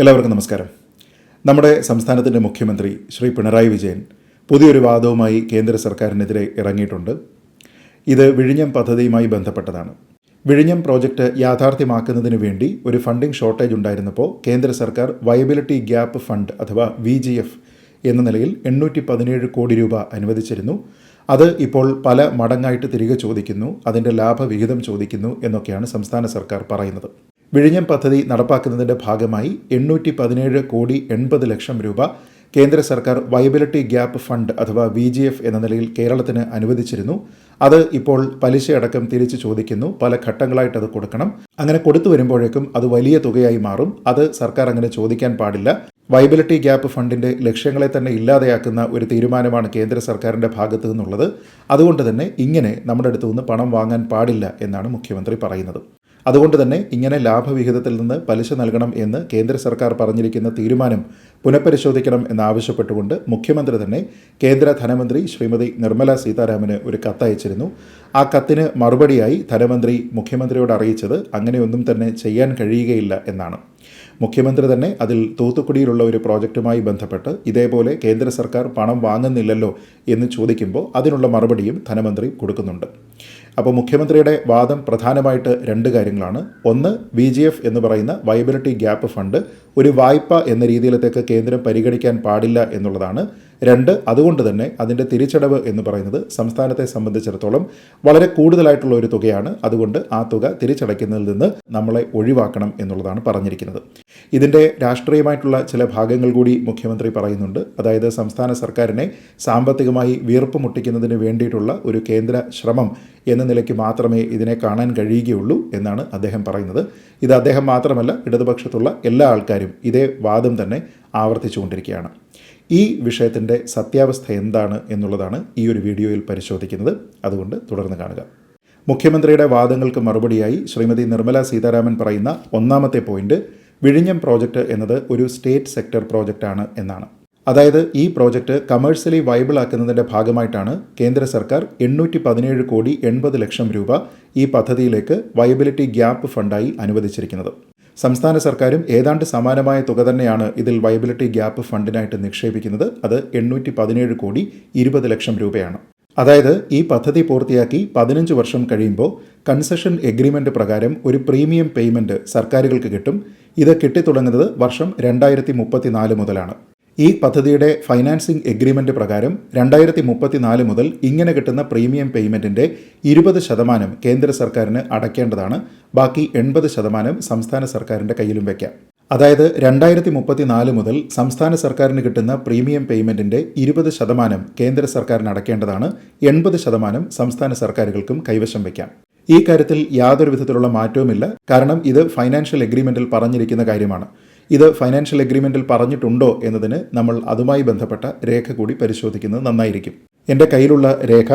എല്ലാവർക്കും നമസ്കാരം. നമ്മുടെ സംസ്ഥാനത്തിന്റെ മുഖ്യമന്ത്രി ശ്രീ പിണറായി വിജയൻ പുതിയൊരു വാദവുമായി കേന്ദ്ര സർക്കാരിനെതിരെ ഇറങ്ങിയിട്ടുണ്ട്. ഇത് വിഴിഞ്ഞം പദ്ധതിയുമായി ബന്ധപ്പെട്ടതാണ്. വിഴിഞ്ഞം പ്രോജക്റ്റ് യാഥാർത്ഥ്യമാക്കുന്നതിന് വേണ്ടി ഒരു ഫണ്ടിംഗ് ഷോർട്ടേജ് ഉണ്ടായിരുന്നപ്പോൾ കേന്ദ്ര സർക്കാർ വയബിലിറ്റി ഗ്യാപ്പ് ഫണ്ട് അഥവാ വി ജി എഫ് എന്ന നിലയിൽ എണ്ണൂറ്റി പതിനേഴ് കോടി രൂപ അനുവദിച്ചിരുന്നു. അത് ഇപ്പോൾ പല മടങ്ങായിട്ട് തിരികെ ചോദിക്കുന്നു. അതിന്റെ ലാഭവിഹിതം ചോദിക്കുന്നു എന്നൊക്കെയാണ് സംസ്ഥാന സർക്കാർ പറയുന്നത്. വിഴിഞ്ഞം പദ്ധതി നടപ്പാക്കുന്നതിന്റെ ഭാഗമായി എണ്ണൂറ്റി പതിനേഴ് കോടി എൺപത് ലക്ഷം രൂപ കേന്ദ്ര സർക്കാർ വയബിലിറ്റി ഗ്യാപ്പ് ഫണ്ട് അഥവാ വി ജി എഫ് എന്ന നിലയിൽ കേരളത്തിന് അനുവദിച്ചിരുന്നു. അത് ഇപ്പോൾ പലിശയടക്കം തിരിച്ചു ചോദിക്കുന്നു. പല ഘട്ടങ്ങളായിട്ട് അത് കൊടുക്കണം. അങ്ങനെ കൊടുത്തു വരുമ്പോഴേക്കും അത് വലിയ തുകയായി മാറും. അത് സർക്കാർ അങ്ങനെ ചോദിക്കാൻ പാടില്ല. വൈബിലിറ്റി ഗ്യാപ്പ് ഫണ്ടിന്റെ ലക്ഷ്യങ്ങളെ തന്നെ ഇല്ലാതെയാക്കുന്ന ഒരു തീരുമാനമാണ് കേന്ദ്ര സർക്കാരിന്റെ ഭാഗത്തു നിന്നുള്ളത്. അതുകൊണ്ട് തന്നെ ഇങ്ങനെ നമ്മുടെ അടുത്തു നിന്ന് പണം വാങ്ങാൻ പാടില്ല എന്നാണ് മുഖ്യമന്ത്രി പറയുന്നത്. അതുകൊണ്ട് തന്നെ ഇങ്ങനെ ലാഭവിഹിതത്തിൽ നിന്ന് പലിശ നൽകണം എന്ന് കേന്ദ്ര സർക്കാർ പറഞ്ഞിരിക്കുന്ന തീരുമാനം പുനഃപരിശോധിക്കണം എന്നാവശ്യപ്പെട്ടുകൊണ്ട് മുഖ്യമന്ത്രി തന്നെ കേന്ദ്ര ധനമന്ത്രി ശ്രീമതി നിർമ്മല സീതാരാമന് ഒരു കത്തയച്ചിരുന്നു ആ കത്തിന് മറുപടിയായി ധനമന്ത്രി മുഖ്യമന്ത്രിയോട് അറിയിച്ചത് അങ്ങനെയൊന്നും തന്നെ ചെയ്യാൻ കഴിയുകയില്ല എന്നാണ്. മുഖ്യമന്ത്രി തന്നെ അതിൽ തൂത്തുക്കുടിയിലുള്ള ഒരു പ്രോജക്റ്റുമായി ബന്ധപ്പെട്ട് ഇതേപോലെ കേന്ദ്ര സർക്കാർ പണം വാങ്ങുന്നില്ലല്ലോ എന്ന് ചോദിക്കുമ്പോൾ അതിനുള്ള മറുപടിയും ധനമന്ത്രി കൊടുക്കുന്നുണ്ട്. അപ്പോൾ മുഖ്യമന്ത്രിയുടെ വാദം പ്രധാനമായിട്ട് രണ്ട് കാര്യങ്ങളാണ്. ഒന്ന് ബി ജി എഫ് എന്ന് പറയുന്ന വയബിലിറ്റി ഗ്യാപ്പ് ഫണ്ട് ഒരു വായ്പ എന്ന രീതിയിലത്തേക്ക് കേന്ദ്രം പരിഗണിക്കാൻ പാടില്ല എന്നുള്ളതാണ്. രണ്ട് അതുകൊണ്ട് തന്നെ അതിന്റെ തിരിച്ചടവ് എന്ന് പറയുന്നത് സംസ്ഥാനത്തെ സംബന്ധിച്ചിടത്തോളം വളരെ കൂടുതലായിട്ടുള്ള ഒരു തുകയാണ്. അതുകൊണ്ട് ആ തുക തിരിച്ചടയ്ക്കുന്നതിൽ നിന്ന് നമ്മളെ ഒഴിവാക്കണം എന്നുള്ളതാണ് പറഞ്ഞിരിക്കുന്നത്. ഇതിന്റെ രാഷ്ട്രീയമായിട്ടുള്ള ചില ഭാഗങ്ങൾ കൂടി മുഖ്യമന്ത്രി പറയുന്നുണ്ട്. അതായത് സംസ്ഥാന സർക്കാരിനെ സാമ്പത്തികമായി വീർപ്പ് മുട്ടിക്കുന്നതിന് വേണ്ടിയിട്ടുള്ള ഒരു കേന്ദ്ര ശ്രമം എന്ന നിലയ്ക്ക് മാത്രമേ ഇതിനെ കാണാൻ കഴിയുകയുള്ളൂ എന്നാണ് അദ്ദേഹം പറയുന്നത്. ഇത് അദ്ദേഹം മാത്രമല്ല ഇടതുപക്ഷത്തുള്ള എല്ലാ ആൾക്കാരും ഇതേ വാദം തന്നെ ആവർത്തിച്ചുകൊണ്ടിരിക്കുകയാണ്. ഈ വിഷയത്തിന്റെ സത്യാവസ്ഥ എന്താണ് എന്നുള്ളതാണ് ഈ ഒരു വീഡിയോയിൽ പരിശോധിക്കുന്നത്. അതുകൊണ്ട് തുടർന്ന് കാണുക. മുഖ്യമന്ത്രിയുടെ വാദങ്ങൾക്ക് മറുപടിയായി ശ്രീമതി നിർമ്മല സീതാരാമൻ പറയുന്ന ഒന്നാമത്തെ പോയിന്റ് വിഴിഞ്ഞം പ്രോജക്റ്റ് എന്നത് ഒരു സ്റ്റേറ്റ് സെക്ടർ പ്രോജക്റ്റാണ് എന്നാണ്. അതായത് ഈ പ്രോജക്റ്റ് കമേഴ്സ്യലി വൈബിൾ ആക്കുന്നതിന്റെ ഭാഗമായിട്ടാണ് കേന്ദ്ര സർക്കാർ എണ്ണൂറ്റി പതിനേഴ് കോടി എൺപത് ലക്ഷം രൂപ ഈ പദ്ധതിയിലേക്ക് വയബിലിറ്റി ഗ്യാപ്പ് ഫണ്ടായി അനുവദിച്ചിരിക്കുന്നത്. സംസ്ഥാന സർക്കാരും ഏതാണ്ട് സമാനമായ തുക തന്നെയാണ് ഇതിൽ വയബിലിറ്റി ഗ്യാപ്പ് ഫണ്ടിനായിട്ട് നിക്ഷേപിക്കുന്നത്. അത് എണ്ണൂറ്റി പതിനേഴ് കോടി ഇരുപത് ലക്ഷം രൂപയാണ്. അതായത് ഈ പദ്ധതി പൂർത്തിയാക്കി പതിനഞ്ച് വർഷം കഴിയുമ്പോൾ കൺസെഷൻ എഗ്രിമെന്റ് പ്രകാരം ഒരു പ്രീമിയം പേയ്മെന്റ് സർക്കാരുകൾക്ക് കിട്ടും. ഇത് കിട്ടിത്തുടങ്ങുന്നത് വർഷം രണ്ടായിരത്തി മുപ്പത്തിനാല് മുതലാണ്. ഈ പദ്ധതിയുടെ ഫൈനാൻസിംഗ് എഗ്രിമെന്റ് പ്രകാരം രണ്ടായിരത്തി മുപ്പത്തിനാല് മുതൽ ഇങ്ങനെ കിട്ടുന്ന പ്രീമിയം പേയ്മെന്റിന്റെ ഇരുപത് ശതമാനം കേന്ദ്ര സർക്കാരിന് അടയ്ക്കേണ്ടതാണ്. ബാക്കി എൺപത് ശതമാനം സംസ്ഥാന സർക്കാരിന്റെ കയ്യിലും വയ്ക്കാം അതായത് രണ്ടായിരത്തി മുപ്പത്തിനാല് മുതൽ സംസ്ഥാന സർക്കാരിന് കിട്ടുന്ന പ്രീമിയം പേയ്മെന്റിന്റെ ഇരുപത് ശതമാനം കേന്ദ്ര സർക്കാരിന് അടയ്ക്കേണ്ടതാണ്. എൺപത് ശതമാനം സംസ്ഥാന സർക്കാരുകൾക്കും കൈവശം വയ്ക്കാം ഈ കാര്യത്തിൽ യാതൊരു വിധത്തിലുള്ള മാറ്റവുമില്ല. കാരണം ഇത് ഫൈനാൻഷ്യൽ എഗ്രിമെന്റിൽ പറഞ്ഞിരിക്കുന്ന കാര്യമാണ്. ഇത് ഫൈനാൻഷ്യൽ അഗ്രിമെന്റിൽ പറഞ്ഞിട്ടുണ്ടോ എന്നതിന് നമ്മൾ അതുമായി ബന്ധപ്പെട്ട രേഖ കൂടി പരിശോധിക്കുന്നത് നന്നായിരിക്കും. എന്റെ കയ്യിലുള്ള രേഖ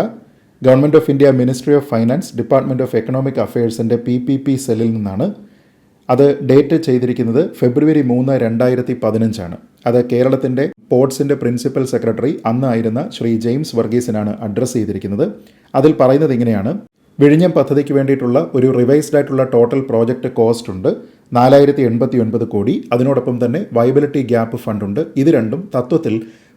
government of India ministry of finance department of economic അഫയേഴ്സിന്റെ P P P സെല്ലിൽ നിന്നാണ്. അത് ഡേറ്റ് ചെയ്തിരിക്കുന്നത് ഫെബ്രുവരി മൂന്ന് രണ്ടായിരത്തി പതിനഞ്ചാണ്. അത് കേരളത്തിന്റെ പോർട്സിന്റെ പ്രിൻസിപ്പൽ സെക്രട്ടറി അന്നായിരുന്ന ശ്രീ ജെയിംസ് വർഗീസിനാണ് അഡ്രസ്സ് ചെയ്തിരിക്കുന്നത്. അതിൽ പറയുന്നത് ഇങ്ങനെയാണ്. വിഴിഞ്ഞം പദ്ധതിക്ക് വേണ്ടിയിട്ടുള്ള ഒരു റിവൈസ്ഡ് ആയിട്ടുള്ള ടോട്ടൽ പ്രോജക്റ്റ് കോസ്റ്റ് ഉണ്ട്. നാലായിരത്തി എൺപത്തി ഒൻപത് കോടി. അതിനോടൊപ്പം തന്നെ വയബിലിറ്റി ഗ്യാപ്പ് ഫണ്ടുണ്ട്. ഇത് രണ്ടും തത്വത്തിൽ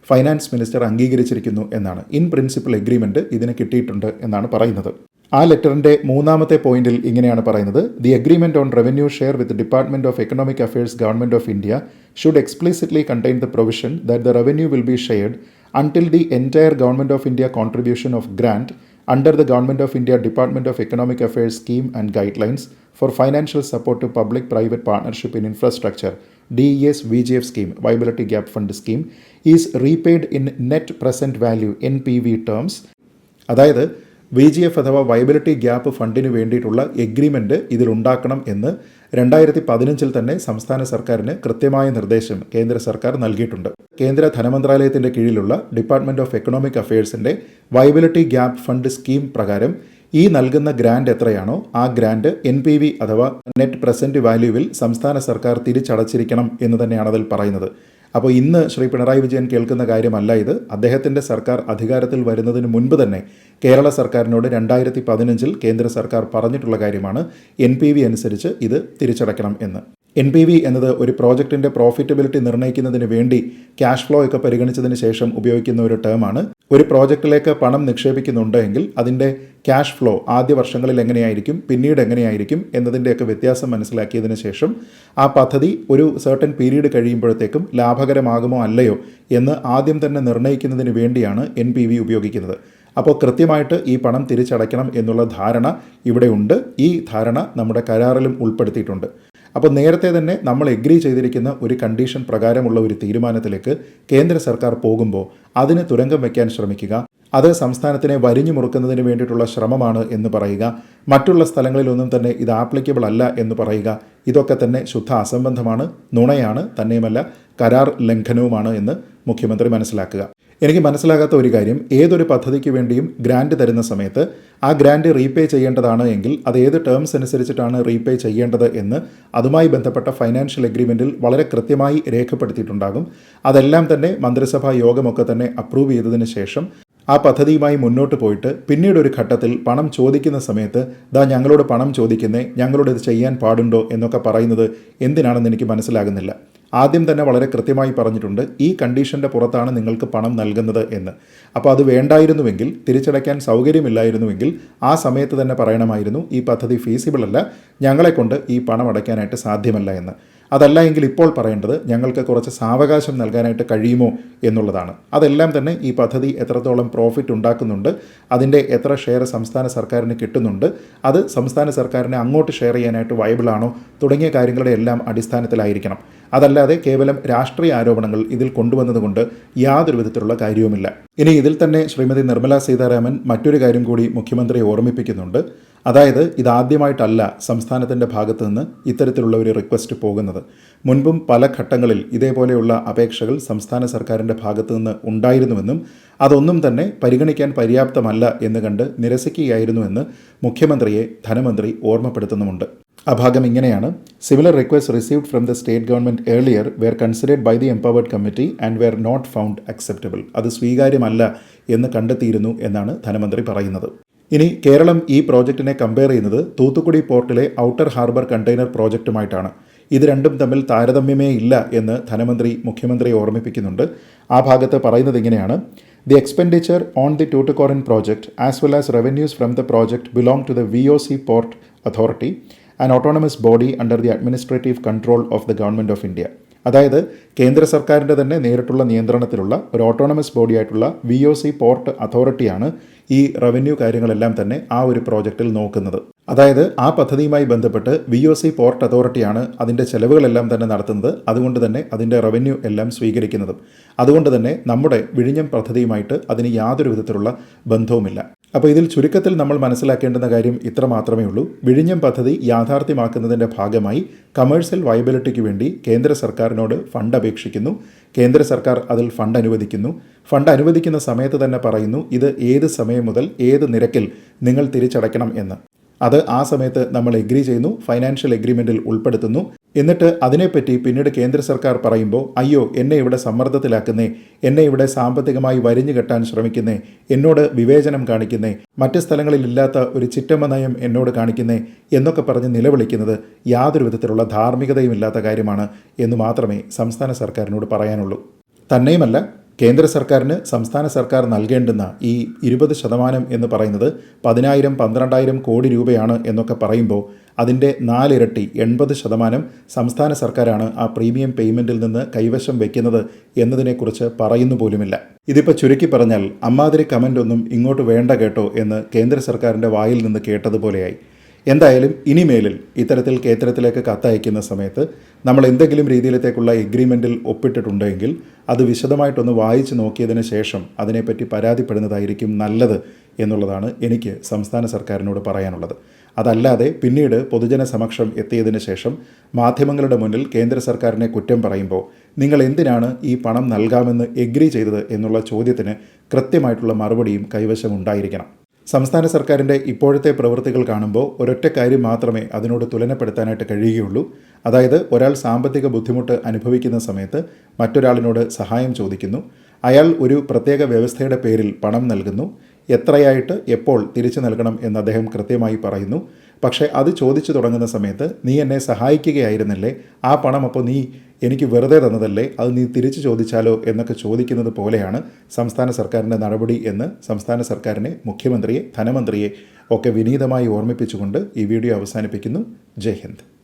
ഫൈനാൻസ് മിനിസ്റ്റർ അംഗീകരിച്ചിരിക്കുന്നു എന്നാണ്. ഇൻ പ്രിൻസിപ്പൽ എഗ്രിമെന്റ് ഇതിന് കിട്ടിയിട്ടുണ്ട് എന്നാണ് പറയുന്നത്. ആ ലെറ്ററിന്റെ മൂന്നാമത്തെ പോയിന്റിൽ ഇങ്ങനെയാണ് പറയുന്നത്. The agreement on revenue share with department of economic affairs government of India should explicitly contain the provision that the revenue will be shared until the entire Government of India contribution of grant under the Government of India Department of Economic Affairs scheme and guidelines for financial support to public private partnership in infrastructure DES VGF scheme viability gap fund scheme is repaid in net present value NPV terms അതായത് V G F അഥവാ viability gap ഫണ്ടിന് വേണ്ടിയിട്ടുള്ള agreement ഇതിലുണ്ടാക്കണം എന്ന് രണ്ടായിരത്തി പതിനഞ്ചിൽ തന്നെ സംസ്ഥാന സർക്കാരിന് കൃത്യമായ നിർദ്ദേശം കേന്ദ്ര സർക്കാർ നൽകിയിട്ടുണ്ട്. കേന്ദ്ര ധനമന്ത്രാലയത്തിന്റെ കീഴിലുള്ള ഡിപ്പാർട്ട്മെന്റ് ഓഫ് എക്കണോമിക് അഫയേഴ്സിന്റെ വയബിലിറ്റി ഗ്യാപ് ഫണ്ട് സ്കീം പ്രകാരം ഈ നൽകുന്ന ഗ്രാൻഡ് എത്രയാണോ ആ ഗ്രാൻഡ് എൻ പി വി അഥവാ നെറ്റ് പ്രസന്റ് വാല്യൂവിൽ സംസ്ഥാന സർക്കാർ തിരിച്ചടച്ചിരിക്കണം എന്ന് തന്നെയാണ് അതിൽ പറയുന്നത്. അപ്പോൾ ഇന്ന് ശ്രീ പിണറായി വിജയൻ കേൾക്കുന്ന കാര്യമല്ല ഇത്. അദ്ദേഹത്തിന്റെ സർക്കാർ അധികാരത്തിൽ വരുന്നതിന് മുൻപ് തന്നെ കേരള സർക്കാരിനോട് രണ്ടായിരത്തി പതിനഞ്ചിൽ കേന്ദ്ര സർക്കാർ പറഞ്ഞിട്ടുള്ള കാര്യമാണ്. എൻ പി വി അനുസരിച്ച് ഇത് തിരിച്ചടയ്ക്കണം എന്ന്. എൻ പി വി എന്നത് ഒരു പ്രോജക്റ്റിന്റെ പ്രോഫിറ്റബിലിറ്റി നിർണയിക്കുന്നതിന് വേണ്ടി ക്യാഷ് ഫ്ലോ ഒക്കെ പരിഗണിച്ചതിന് ശേഷം ഉപയോഗിക്കുന്ന ഒരു ടേമാണ് ഒരു പ്രോജക്റ്റിലേക്ക് പണം നിക്ഷേപിക്കുന്നുണ്ട് എങ്കിൽ അതിന്റെ ക്യാഷ് ഫ്ലോ ആദ്യ വർഷങ്ങളിൽ എങ്ങനെയായിരിക്കും പിന്നീട് എങ്ങനെയായിരിക്കും എന്നതിന്റെയൊക്കെ വ്യത്യാസം മനസ്സിലാക്കിയതിന് ശേഷം ആ പദ്ധതി ഒരു സർട്ടൻ പീരീഡ് കഴിയുമ്പോഴത്തേക്കും ലാഭകരമാകുമോ അല്ലയോ എന്ന് ആദ്യം തന്നെ നിർണയിക്കുന്നതിന് വേണ്ടിയാണ് എൻ പി വി ഉപയോഗിക്കുന്നത്. അപ്പോൾ കൃത്യമായിട്ട് ഈ പണം തിരിച്ചടയ്ക്കണം എന്നുള്ള ധാരണ ഇവിടെയുണ്ട് ഈ ധാരണ നമ്മുടെ കരാറിലും ഉൾപ്പെടുത്തിയിട്ടുണ്ട്. അപ്പോൾ നേരത്തെ തന്നെ നമ്മൾ എഗ്രി ചെയ്തിരിക്കുന്ന ഒരു കണ്ടീഷൻ പ്രകാരമുള്ള ഒരു തീരുമാനത്തിലേക്ക് കേന്ദ്ര സർക്കാർ പോകുമ്പോൾ അതിന് തുരങ്കം വയ്ക്കാൻ ശ്രമിക്കുക അത് സംസ്ഥാനത്തിനെ വരിഞ്ഞു മുറുക്കുന്നതിന് വേണ്ടിയിട്ടുള്ള ശ്രമമാണ് എന്ന് പറയുക മറ്റുള്ള സ്ഥലങ്ങളിലൊന്നും തന്നെ ഇത് ആപ്ലിക്കബിൾ അല്ല എന്ന് പറയുക ഇതൊക്കെ തന്നെ ശുദ്ധ അസംബന്ധമാണ് നുണയാണ് തന്നെയുമല്ല കരാർ ലംഘനവുമാണ് എന്ന് മുഖ്യമന്ത്രി മനസ്സിലാക്കുക. എനിക്ക് മനസ്സിലാകാത്ത ഒരു കാര്യം. ഏതൊരു പദ്ധതിക്ക് വേണ്ടിയും ഗ്രാൻഡ് തരുന്ന സമയത്ത് ആ ഗ്രാൻഡ് റീപേ ചെയ്യേണ്ടതാണ് എങ്കിൽ അത് ഏത് ടേംസ് അനുസരിച്ചിട്ടാണ് റീപേ ചെയ്യേണ്ടത് എന്ന് അതുമായി ബന്ധപ്പെട്ട ഫൈനാൻഷ്യൽ എഗ്രിമെന്റിൽ വളരെ കൃത്യമായി രേഖപ്പെടുത്തിയിട്ടുണ്ടാകും. അതെല്ലാം തന്നെ മന്ത്രിസഭാ യോഗമൊക്കെ തന്നെ അപ്രൂവ് ചെയ്തതിന് ശേഷം ആ പദ്ധതിയുമായി മുന്നോട്ട് പോയിട്ട് പിന്നീട് ഒരു ഘട്ടത്തിൽ പണം ചോദിക്കുന്ന സമയത്ത് ദാ ഞങ്ങളോട് പണം ചോദിക്കുന്നേ ഞങ്ങളോട് ഇത് ചെയ്യാൻ പാടുണ്ടോ? എന്നൊക്കെ പറയുന്നത് എന്തിനാണെന്ന് എനിക്ക് മനസ്സിലാകുന്നില്ല. ആദ്യം തന്നെ വളരെ കൃത്യമായി പറഞ്ഞിട്ടുണ്ട് ഈ കണ്ടീഷന്റെ പുറത്താണ് നിങ്ങൾക്ക് പണം നൽകുന്നത് എന്ന്. അപ്പോൾ അത് വേണ്ടായിരുന്നുവെങ്കിൽ തിരിച്ചടയ്ക്കാൻ സൗകര്യമില്ലായിരുന്നുവെങ്കിൽ ആ സമയത്ത് തന്നെ പറയണമായിരുന്നു ഈ പദ്ധതി ഫീസിബിൾ അല്ല ഞങ്ങളെക്കൊണ്ട് ഈ പണം അടയ്ക്കാനായിട്ട് സാധ്യമല്ല എന്ന്. അതല്ല എങ്കിൽ ഇപ്പോൾ പറയേണ്ടത് ഞങ്ങൾക്ക് കുറച്ച് സാവകാശം നൽകാനായിട്ട് കഴിയുമോ എന്നുള്ളതാണ്. അതെല്ലാം തന്നെ ഈ പദ്ധതി എത്രത്തോളം പ്രോഫിറ്റ് ഉണ്ടാക്കുന്നുണ്ട് അതിന്റെ എത്ര ഷെയർ സംസ്ഥാന സർക്കാരിന് കിട്ടുന്നുണ്ട് അത് സംസ്ഥാന സർക്കാരിനെ അങ്ങോട്ട് ഷെയർ ചെയ്യാനായിട്ട് വയബിളാണോ തുടങ്ങിയ കാര്യങ്ങളുടെ എല്ലാം അടിസ്ഥാനത്തിലായിരിക്കണം. അതല്ലാതെ കേവലം രാഷ്ട്രീയ ആരോപണങ്ങൾ ഇതിൽ കൊണ്ടുവന്നതുകൊണ്ട് യാതൊരു വിധത്തിലുള്ള കാര്യവുമില്ല. ഇനി ഇതിൽ തന്നെ ശ്രീമതി നിർമ്മലാ സീതാരാമൻ മറ്റൊരു കാര്യം കൂടി മുഖ്യമന്ത്രിയെ ഓർമ്മിപ്പിക്കുന്നുണ്ട്. അതായത് ഇതാദ്യമായിട്ടല്ല സംസ്ഥാനത്തിന്റെ ഭാഗത്തു നിന്ന് ഇത്തരത്തിലുള്ള ഒരു റിക്വസ്റ്റ് പോകുന്നത്. മുൻപും പല ഘട്ടങ്ങളിൽ ഇതേപോലെയുള്ള അപേക്ഷകൾ സംസ്ഥാന സർക്കാരിന്റെ ഭാഗത്തു നിന്ന് ഉണ്ടായിരുന്നുവെന്നും അതൊന്നും തന്നെ പരിഗണിക്കാൻ പര്യാപ്തമല്ല എന്ന് കണ്ട് നിരസിക്കുകയായിരുന്നുവെന്ന് മുഖ്യമന്ത്രിയെ ധനമന്ത്രി ഓർമ്മപ്പെടുത്തുന്നുമുണ്ട്. ആ ഭാഗം ഇങ്ങനെയാണ്. Similar request received from the state government earlier were considered by the empowered committee and were not found acceptable അത് സ്വീകാര്യമല്ല എന്ന് കണ്ടെത്തിയിരുന്നു എന്നാണ് ധനമന്ത്രി പറയുന്നത്. ഇനി കേരളം ഈ പ്രോജക്റ്റിനെ കമ്പയർ ചെയ്യുന്നത് തൂത്തുക്കുടി പോർട്ടിലെ ഔട്ടർ ഹാർബർ കണ്ടെയ്നർ പ്രോജക്റ്റുമായിട്ടാണ്. ഇത് രണ്ടും തമ്മിൽ താരതമ്യമേ ഇല്ല എന്ന് ധനമന്ത്രി മുഖ്യമന്ത്രിയെ ഓർമ്മിപ്പിക്കുന്നുണ്ട്. ആ ഭാഗത്ത് പറയുന്നത് ഇങ്ങനെയാണ്. The expenditure on the Tuticorin project as well as revenues from the project belong to the V O C port authority an autonomous body under the administrative control of the government of India അതായത് കേന്ദ്ര സർക്കാരിന്റെ തന്നെ നേരിട്ടുള്ള നിയന്ത്രണത്തിലുള്ള ഒരു autonomous ബോഡിയായിട്ടുള്ള V O C port അതോറിറ്റിയാണ് ഈ റവന്യൂ കാര്യങ്ങളെല്ലാം തന്നെ ആ ഒരു പ്രോജക്റ്റിൽ നോക്കുന്നത്. അതായത് ആ പദ്ധതിയുമായി ബന്ധപ്പെട്ട് വി ഒ സി പോർട്ട് അതോറിറ്റിയാണ് അതിന്റെ ചെലവുകളെല്ലാം തന്നെ നടത്തുന്നത്. അതുകൊണ്ട് തന്നെ അതിന്റെ റവന്യൂ എല്ലാം സ്വീകരിക്കുന്നതും. അതുകൊണ്ട് തന്നെ നമ്മുടെ വിഴിഞ്ഞം പദ്ധതിയുമായിട്ട് അതിന് യാതൊരു വിധത്തിലുള്ള ബന്ധവുമില്ല. അപ്പോൾ ഇതിൽ ചുരുക്കത്തിൽ നമ്മൾ മനസ്സിലാക്കേണ്ടുന്ന കാര്യം ഇത്ര മാത്രമേ ഉള്ളൂ. വിഴിഞ്ഞം പദ്ധതി യാഥാർത്ഥ്യമാക്കുന്നതിന്റെ ഭാഗമായി കമേഴ്സ്യൽ വയബിലിറ്റിക്ക് വേണ്ടി കേന്ദ്ര സർക്കാരിനോട് ഫണ്ട് അപേക്ഷിക്കുന്നു. കേന്ദ്ര സർക്കാർ അതിൽ ഫണ്ട് അനുവദിക്കുന്നു. ഫണ്ട് അനുവദിക്കുന്ന സമയത്ത് തന്നെ പറയുന്നു ഇത് ഏത് സമയം മുതൽ ഏത് നിരക്കിൽ നിങ്ങൾ തിരിച്ചടയ്ക്കണം എന്ന്. അത് ആ സമയത്ത് നമ്മൾ എഗ്രി ചെയ്യുന്നു ഫൈനാൻഷ്യൽ എഗ്രിമെന്റിൽ ഉൾപ്പെടുത്തുന്നു. എന്നിട്ട് അതിനെപ്പറ്റി പിന്നീട് കേന്ദ്ര സർക്കാർ പറയുമ്പോൾ അയ്യോ എന്നെ ഇവിടെ സമ്മർദ്ദത്തിലാക്കുന്നേ എന്നെ ഇവിടെ സാമ്പത്തികമായി വരിഞ്ഞു കെട്ടാൻ ശ്രമിക്കുന്നേ എന്നോട് വിവേചനം കാണിക്കുന്നേ മറ്റ് സ്ഥലങ്ങളിലില്ലാത്ത ഒരു ചിറ്റമ്മ നയം എന്നോട് കാണിക്കുന്നേ എന്നൊക്കെ പറഞ്ഞ് നിലവിളിക്കുന്നത് യാതൊരു വിധത്തിലുള്ള ധാർമ്മികതയും ഇല്ലാത്ത കാര്യമാണ് എന്ന് മാത്രമേ സംസ്ഥാന സർക്കാരിനോട് പറയാനുള്ളൂ. തന്നെയുമല്ല കേന്ദ്ര സർക്കാരിന് സംസ്ഥാന സർക്കാർ നൽകേണ്ടുന്ന ഈ ഇരുപത് ശതമാനം എന്ന് പറയുന്നത് പതിനായിരം പന്ത്രണ്ടായിരം കോടി രൂപയാണ് എന്നൊക്കെ പറയുമ്പോൾ അതിന്റെ നാലിരട്ടി എൺപത് ശതമാനം സംസ്ഥാന സർക്കാരാണ് ആ പ്രീമിയം പേയ്മെന്റിൽ നിന്ന് കൈവശം വയ്ക്കുന്നത് എന്നതിനെക്കുറിച്ച് പറയുന്നു പോലുമില്ല. ഇതിപ്പോൾ ചുരുക്കി പറഞ്ഞാൽ അമ്മാതിരി കമന്റ് ഒന്നും ഇങ്ങോട്ട് വേണ്ട കേട്ടോ എന്ന് കേന്ദ്ര സർക്കാരിന്റെ വായിൽ നിന്ന് കേട്ടതുപോലെയായി. എന്തായാലും ഇനിമേലിൽ ഇത്തരത്തിൽ കേന്ദ്രത്തിലേക്ക് കത്തയക്കുന്ന സമയത്ത് നമ്മൾ എന്തെങ്കിലും രീതിയിലത്തേക്കുള്ള എഗ്രിമെന്റിൽ ഒപ്പിട്ടിട്ടുണ്ടെങ്കിൽ അത് വിശദമായിട്ടൊന്ന് വായിച്ച് നോക്കിയതിന് ശേഷം അതിനെപ്പറ്റി പരാതിപ്പെടുന്നതായിരിക്കും നല്ലത് എന്നുള്ളതാണ് എനിക്ക് സംസ്ഥാന സർക്കാരിനോട് പറയാനുള്ളത്. അതല്ലാതെ പിന്നീട് പൊതുജന സമക്ഷം എത്തിയതിന് ശേഷം മാധ്യമങ്ങളുടെ മുന്നിൽ കേന്ദ്ര സർക്കാരിനെ കുറ്റം പറയുമ്പോൾ നിങ്ങൾ എന്തിനാണ് ഈ പണം നൽകാമെന്ന് എഗ്രി ചെയ്തത് എന്നുള്ള ചോദ്യത്തിന് കൃത്യമായിട്ടുള്ള മറുപടിയും കൈവശം ഉണ്ടായിരിക്കണം സംസ്ഥാന സർക്കാരിന്റെ ഇപ്പോഴത്തെ പ്രവൃത്തികൾ കാണുമ്പോൾ ഒരൊറ്റ കാര്യം മാത്രമേ അതിനോട് തുലനപ്പെടുത്താനായിട്ട് കഴിയുകയുള്ളൂ. അതായത് ഒരാൾ സാമ്പത്തിക ബുദ്ധിമുട്ട് അനുഭവിക്കുന്ന സമയത്ത് മറ്റൊരാളിനോട് സഹായം ചോദിക്കുന്നു. അയാൾ ഒരു പ്രത്യേക വ്യവസ്ഥയുടെ പേരിൽ പണം നൽകുന്നു. എത്രയായിട്ട് എപ്പോൾ തിരിച്ചു നൽകണം എന്ന് അദ്ദേഹം കൃത്യമായി പറയുന്നു. പക്ഷേ അത് ചോദിച്ചു തുടങ്ങുന്ന സമയത്ത് നീ എന്നെ സഹായിക്കുകയായിരുന്നല്ലേ? ആ പണം അപ്പോൾ നീ എനിക്ക് വെറുതെ തന്നതല്ലേ? അത് നീ തിരിച്ചു ചോദിച്ചാലോ എന്നൊക്കെ ചോദിക്കുന്നത് പോലെയാണ് സംസ്ഥാന സർക്കാരിന്റെ നടപടി എന്ന് സംസ്ഥാന സർക്കാരിനെ മുഖ്യമന്ത്രിയെ ധനമന്ത്രിയെ ഒക്കെ വിനീതമായി ഓർമ്മിപ്പിച്ചുകൊണ്ട് ഈ വീഡിയോ അവസാനിപ്പിക്കുന്നു. ജയ് ഹിന്ദ്.